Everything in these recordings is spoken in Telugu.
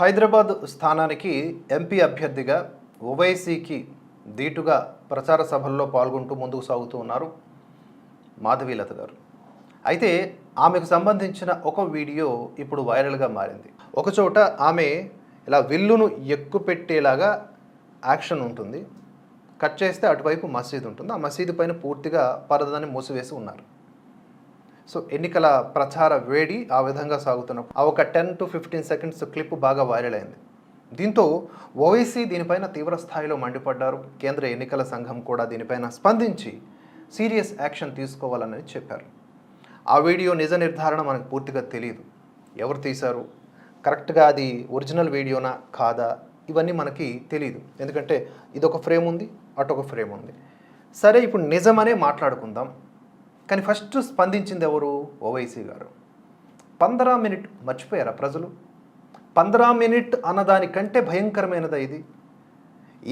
హైదరాబాద్ స్థానానికి ఎంపీ అభ్యర్థిగా ఓవైసీకి ధీటుగా ప్రచార సభల్లో పాల్గొంటూ ముందుకు సాగుతూ ఉన్నారు మాధవీలత గారు. అయితే ఆమెకు సంబంధించిన ఒక వీడియో ఇప్పుడు వైరల్గా మారింది. ఒకచోట ఆమె ఇలా విల్లును ఎక్కుపెట్టేలాగా యాక్షన్ ఉంటుంది. కట్ చేస్తే అటువైపు మసీదు ఉంటుంది. ఆ మసీదు పైన పూర్తిగా పరదాన్ని మూసివేసి ఉన్నారు. సో ఎన్నికల ప్రచార వేడి ఆ విధంగా సాగుతున్నప్పుడు ఆ ఒక ten to fifteen seconds clip బాగా వైరల్ అయింది. దీంతో ఓవైసీ దీనిపైన తీవ్ర స్థాయిలో మండిపడ్డారు. కేంద్ర ఎన్నికల సంఘం కూడా దీనిపైన స్పందించి సీరియస్ యాక్షన్ తీసుకోవాలని చెప్పారు. ఆ వీడియో నిజ నిర్ధారణ మనకు పూర్తిగా తెలియదు ఎవరు తీశారు? కరెక్ట్గా అది ఒరిజినల్ వీడియోనా కాదా? ఇవన్నీ మనకి తెలియదు ఎందుకంటే ఇదొక ఫ్రేమ్ ఉంది అటొక ఫ్రేమ్ ఉంది. సరే ఇప్పుడు నిజమనే మాట్లాడుకుందాం. కానీ ఫస్ట్ స్పందించింది ఎవరు? ఓవైసీ గారు. పందరా మినిట్ మర్చిపోయారా ప్రజలు? పందరా మినిట్ అన్నదానికంటే భయంకరమైనదా ఇది?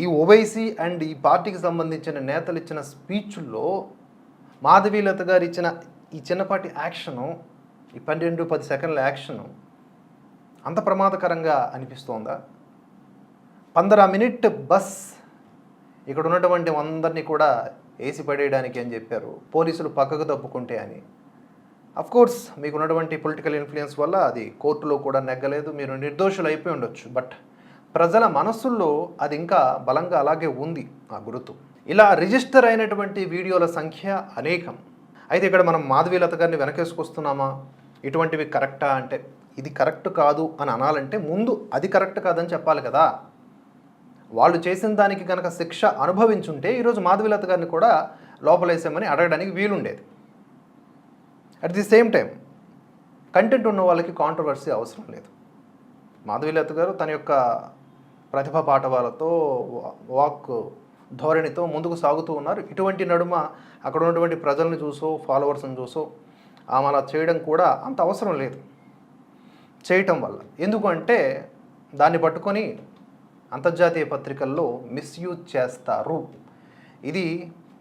ఈ ఓవైసీ అండ్ ఈ పార్టీకి సంబంధించిన నేతలు ఇచ్చిన స్పీచ్ల్లో మాధవీలత గారు ఇచ్చిన ఈ చిన్నపాటి యాక్షను ఈ పన్నెండు పది సెకండ్ల యాక్షను అంత ప్రమాదకరంగా అనిపిస్తోందా? పందరా మినిట్ బస్ ఇక్కడ ఉన్నటువంటి అందరినీ కూడా వేసి పడేయడానికి అని చెప్పారు. పోలీసులు పక్కకు తప్పుకుంటే అని. అఫ్కోర్స్ మీకున్నటువంటి పొలిటికల్ ఇన్ఫ్లుయెన్స్ వల్ల అది కోర్టులో కూడా నెగ్గలేదు. మీరు నిర్దోషులు అయిపోయి ఉండొచ్చు. బట్ ప్రజల మనస్సుల్లో అది ఇంకా బలంగా అలాగే ఉంది ఆ గుర్తు. ఇలా రిజిస్టర్ అయినటువంటి వీడియోల సంఖ్య అనేకం. అయితే ఇక్కడ మనం మాధవీలత గారిని వెనకేసుకొస్తున్నామా? ఇటువంటివి కరెక్టా అంటే ఇది కరెక్ట్ కాదు అని అనాలంటే ముందు అది కరెక్ట్ కాదని చెప్పాలి కదా. వాళ్ళు చేసిన దానికి కనుక శిక్ష అనుభవించుంటే ఈరోజు మాధవీలత గారిని కూడా లోపలేసామని అడగడానికి వీలుండేది. At the same time content ఉన్న వాళ్ళకి కాంట్రవర్సీ అవసరం లేదు. మాధవీలత గారు తన యొక్క ప్రతిభా పాఠవాలతో వాక్ ధోరణితో ముందుకు సాగుతూ ఉన్నారు. ఇటువంటి నడుమ అక్కడ ఉన్నటువంటి ప్రజల్ని చూసో ఫాలోవర్స్ని చూసో ఆమె అలా చేయడం కూడా అంత అవసరం లేదు. చేయటం వల్ల. ఎందుకంటే దాన్ని పట్టుకొని అంతర్జాతీయ పత్రికల్లో మిస్యూజ్ చేస్తారు. ఇది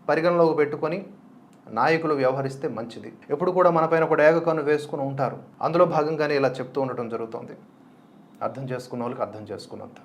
పరిగణలోకి పెట్టుకొని నాయకులు వ్యవహరిస్తే మంచిది. ఎప్పుడు కూడా మనపైన ఒక డేగకన్ను వేసుకుని ఉంటారు. అందులో భాగంగానే ఇలా చెప్తూ ఉండటం జరుగుతుంది. అర్థం చేసుకున్న వాళ్ళకి అర్థం చేసుకున్నంత.